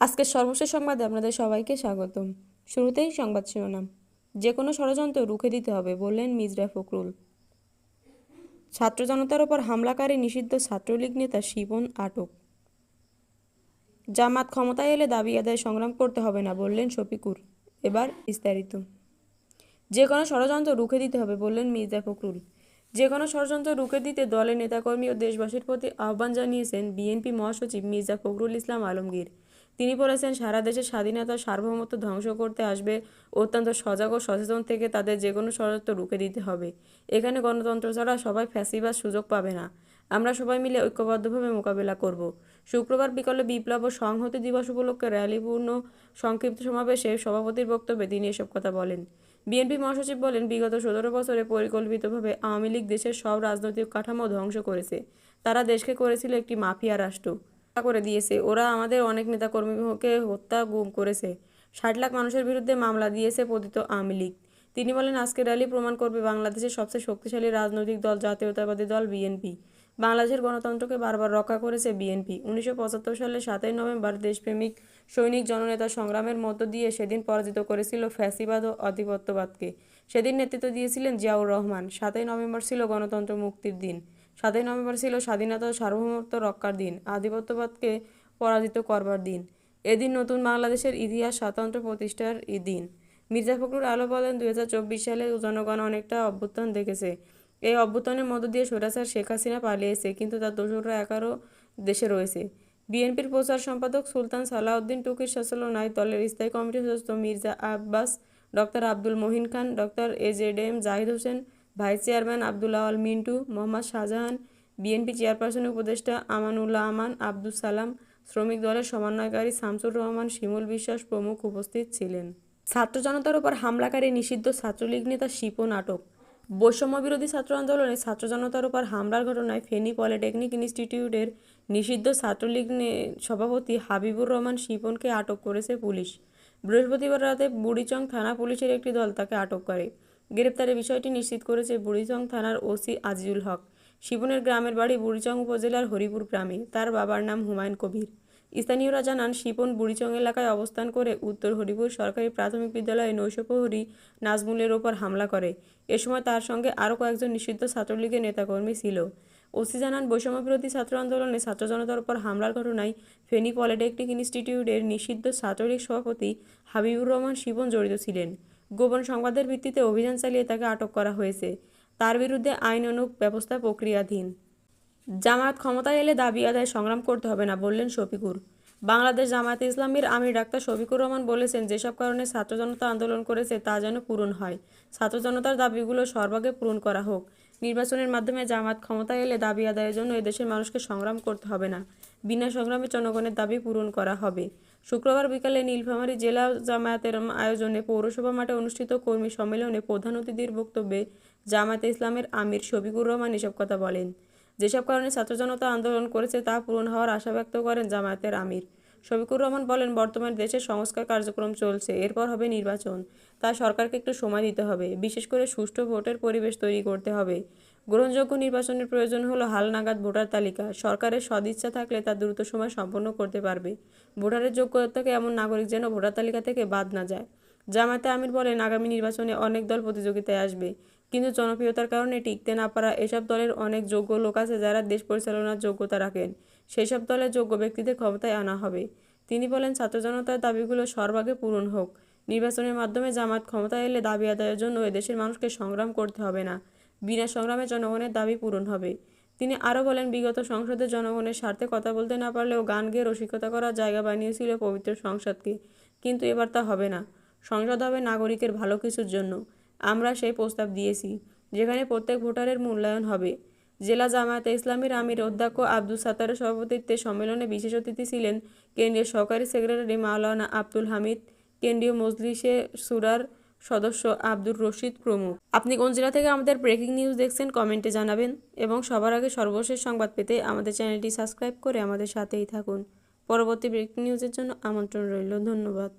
আজকের সর্বশেষ সংবাদে আপনাদের সবাইকে স্বাগতম। শুরুতেই সংবাদ শিরোনাম। যে কোনো ষড়যন্ত্র রুখে দিতে হবে, বললেন মিজরা ফখরুল। ছাত্র জনতার ওপর হামলাকারী নিষিদ্ধ ছাত্রলীগ নেতা শিবন আটক। জামাত ক্ষমতায় এলে দাবি আদায় সংগ্রাম করতে হবে না, বললেন শফিকুর। এবার বিস্তারিত। যে কোনো ষড়যন্ত্র রুখে দিতে হবে, বললেন মির্জা ফখরুল। যে কোনো ষড়যন্ত্র রুখে দিতে দলের নেতাকর্মী ও দেশবাসীর প্রতি আহ্বান জানিয়েছেন বিএনপি মহাসচিব মির্জা ফখরুল ইসলাম আলমগীর। তিনি বলেছেন, সারা দেশের স্বাধীনতা সার্বভৌমত্ব ধ্বংস করতে আসবে। অত্যন্ত সজাগ ও সচেতন থেকে তাদের যে কোনো ষড়যন্ত্র রুখে দিতে হবে। এখানে গণতন্ত্র ছাড়া সবাই ফ্যাসিবাদ সুযোগ পাবে না। আমরা সবাই মিলে ঐক্যবদ্ধভাবে মোকাবেলা করব। শুক্রবার বিকালে বিপ্লব ও সংহতি দিবস উপলক্ষে র্যালিপূর্ণ সংক্ষিপ্ত সমাবেশে সভাপতির বক্তব্যে তিনি এসব কথা বলেন। বিএনপি মহাসচিব বলেন, বিগত সতেরো বছরে পরিকল্পিতভাবে আওয়ামী লীগ দেশের সব রাজনৈতিক কাঠামো ধ্বংস করেছে। তারা দেশকে করেছিল একটি মাফিয়া রাষ্ট্র। করে দিয়েছে। ওরা আমাদের অনেক নেতাকর্মীকে হত্যা, গুম করেছে। ষাট লাখ মানুষের বিরুদ্ধে মামলা দিয়েছে পতিত আওয়ামী লীগ। তিনি বলেন আজকের র্যালি প্রমাণ করবে বাংলাদেশের সবচেয়ে শক্তিশালী রাজনৈতিক দল, জাতীয়তাবাদী দল বিএনপি। বাংলাদেশের গণতন্ত্রকে বারবার রক্ষা করেছে বিএনপি। উনিশশো পঁচাত্তর সালে সাতই নভেম্বর দেশপ্রেমিক সৈনিক জননেতা সংগ্রামের মধ্য দিয়ে সেদিন পরাজিত করেছিল ফ্যাসিবাদ ও আধিপত্যবাদকে। সেদিন নেতৃত্ব দিয়েছিলেন জিয়াউর রহমান। সাতই নভেম্বর ছিল গণতন্ত্র মুক্তির দিন। সাতই নভেম্বর ছিল স্বাধীনতা ও সার্বভৌমত্ব রক্ষার দিন, আধিপত্যবাদকে পরাজিত করবার দিন। এদিন নতুন বাংলাদেশের ইতিহাস স্বাতন্ত্র্য প্রতিষ্ঠার দিন। মির্জা ফখরুল আলো বলেন, দুই হাজার চব্বিশ সালে জনগণ অনেকটা অভ্যুত্থান দেখেছে। এই অভ্যুত্থানের মধ্য দিয়ে স্বৈরাচার শেখ হাসিনা পালিয়েছে, কিন্তু তার দোসররা একারও দেশে রয়েছে। বিএনপির প্রচার সম্পাদক সুলতান সালাউদ্দিন টুকির শাসনায় দলের স্থায়ী কমিটির সদস্য Mirza Abbas, doctor Abdul Mohin Khan, doctor A Z M Zahid Hossain vice chairman Abdul Awal Mintu, Mohammad Shahjahan, BNP চেয়ারপারসনের উপদেষ্টা আমানুল্লাহ আমান আব্দুল সালাম, শ্রমিক দলের সমন্বয়কারী শামসুর রহমান, শিমুল বিশ্বাস প্রমুখ উপস্থিত ছিলেন। ছাত্র জনতার উপর হামলাকারী নিষিদ্ধ ছাত্রলীগ নেতা শিপন আটক বৈষম্য বিরোধী ছাত্র আন্দোলনে ছাত্র জনতার উপর হামলার ঘটনায় ফেনী পলিটেকনিক ইনস্টিটিউটের নিষিদ্ধ ছাত্রলীগ সভাপতি হাবিবুর রহমান শিপনকে আটক করেছে পুলিশ। বৃহস্পতিবার রাতে বুড়িচং থানা পুলিশের একটি দল তাকে আটক করে। গ্রেপ্তারের বিষয়টি নিশ্চিত করেছে বুড়িচং থানার ওসি আজিজুল হক। শিবনের গ্রামের বাড়ি বুড়িচং উপজেলার হরিপুর গ্রামে। তার বাবার নাম হুমায়ুন কবির। স্থানীয়রা জানান শিপন বুড়িচং এলাকায় অবস্থান করে উত্তর হরিপুর সরকারি প্রাথমিক বিদ্যালয়ে নৈশপ্রহরী নাজমুলের ওপর হামলা করে। এ সময় তার সঙ্গে আরও কয়েকজন নিষিদ্ধ ছাত্রলীগের নেতাকর্মী ছিল। ওসি জানান, বৈষম্যবিরোধী ছাত্র আন্দোলনে ছাত্র জনতার উপর হামলার ঘটনায় ফেনী পলিটেকনিক ইনস্টিটিউটের নিষিদ্ধ ছাত্রলীগ সভাপতি হাবিবুর রহমান শিবন জড়িত ছিলেন। গোপন সংবাদের ভিত্তিতে অভিযান চালিয়ে তাকে আটক করা হয়েছে। তার বিরুদ্ধে আইন অনুক ব্যবস্থা প্রক্রিয়াধীন। জামায়াত ক্ষমতায় এলে দাবি আদায় সংগ্রাম করতে হবে না বললেন শফিকুর। বাংলাদেশ জামায়াত ইসলামীর আমির ডাক্তার শফিকুর রহমান বলেছেন, যেসব কারণে ছাত্র জনতা আন্দোলন করেছে তা যেন পূরণ হয়। ছাত্র জনতার দাবিগুলো সর্বাগে পূরণ করা হোক। নির্বাচনের মাধ্যমে জামাত ক্ষমতায় এলে দাবি আদায়ের জন্য এদেশের মানুষকে সংগ্রাম করতে হবে না। বিনা সংগ্রামে জনগণের দাবি পূরণ করা হবে। শুক্রবার বিকালে নীলফামারী জেলা জামায়াতের আয়োজনে পৌরসভা মাঠে অনুষ্ঠিত কর্মী সম্মেলনে প্রধান অতিথির বক্তব্যে জামায়াতে ইসলামের আমির শফিকুর রহমান এসব কথা বলেন। যেসব কারণে ছাত্র জনতা আন্দোলন করেছে তা পূরণ হওয়ার আশা ব্যক্ত করেন জামায়াতের আমির। শফিকুর রহমান বলেন, বর্তমান দেশের সংস্কার কার্যক্রম চলছে, এরপর হবে নির্বাচন। তা সরকারকে একটু সময় দিতে হবে। বিশেষ করে সুষ্ঠু ভোটের পরিবেশ তৈরি করতে হবে। গ্রহণযোগ্য নির্বাচনের প্রয়োজন হলো হালনাগাদ ভোটার তালিকা। সরকারের সদিচ্ছা থাকলে তা দ্রুত সময় সম্পন্ন করতে পারবে। ভোটারের যোগ্যতাকে এমন নাগরিক যেন ভোটার তালিকা থেকে বাদ না যায়। জামায়াতে আমির বলেন, আগামী নির্বাচনে অনেক দল প্রতিযোগিতায় আসবে। কিন্তু জনপ্রিয়তার কারণে টিকতে না পারা এসব দলের অনেক যোগ্য লোক আছে যারা দেশ পরিচালনার যোগ্যতা রাখেন। সেই সব দলের যোগ্য ব্যক্তিদের ক্ষমতায় আনা হবে। তিনি বলেন ছাত্র জনতার দাবিগুলো সর্বাগে পূরণ হোক। নির্বাচনের মাধ্যমে জামাত ক্ষমতা এলে দাবি আদায়ের জন্য এদেশের মানুষকে সংগ্রাম করতে হবে না। বিনা সংগ্রামে জনগণের দাবি পূরণ হবে। তিনি আরও বলেন, বিগত সংসদে জনগণের স্বার্থে কথা বলতে না পারলেও গান গেয়ে রসিকতা করার জায়গা বানিয়েছিল পবিত্র সংসদকে। কিন্তু এবার তা হবে না। সংসদ হবে নাগরিকের ভালো কিছুর জন্য। আমরা সেই প্রস্তাব দিয়েছি, যেখানে প্রত্যেক ভোটারের মূল্যায়ন হবে। জেলা জামায়াতে ইসলামীর আমির অধ্যক্ষ আব্দুল সাতারের সভাপতিত্বে সম্মেলনে বিশেষ অতিথি ছিলেন কেন্দ্রীয় সহকারী সেক্রেটারি মাওলানা আব্দুল হামিদ, কেন্দ্রীয় মজলিসে সুরার সদস্য আব্দুর রশিদ প্রমুখ। আপনি কোন জেলা থেকে আমাদের ব্রেকিং নিউজ দেখছেন কমেন্টে জানাবেন এবং সবার আগে সর্বশেষ সংবাদ পেতে আমাদের চ্যানেলটি সাবস্ক্রাইব করে আমাদের সাথেই থাকুন। পরবর্তী ব্রেকিং নিউজের জন্য আমন্ত্রণ রইল। ধন্যবাদ।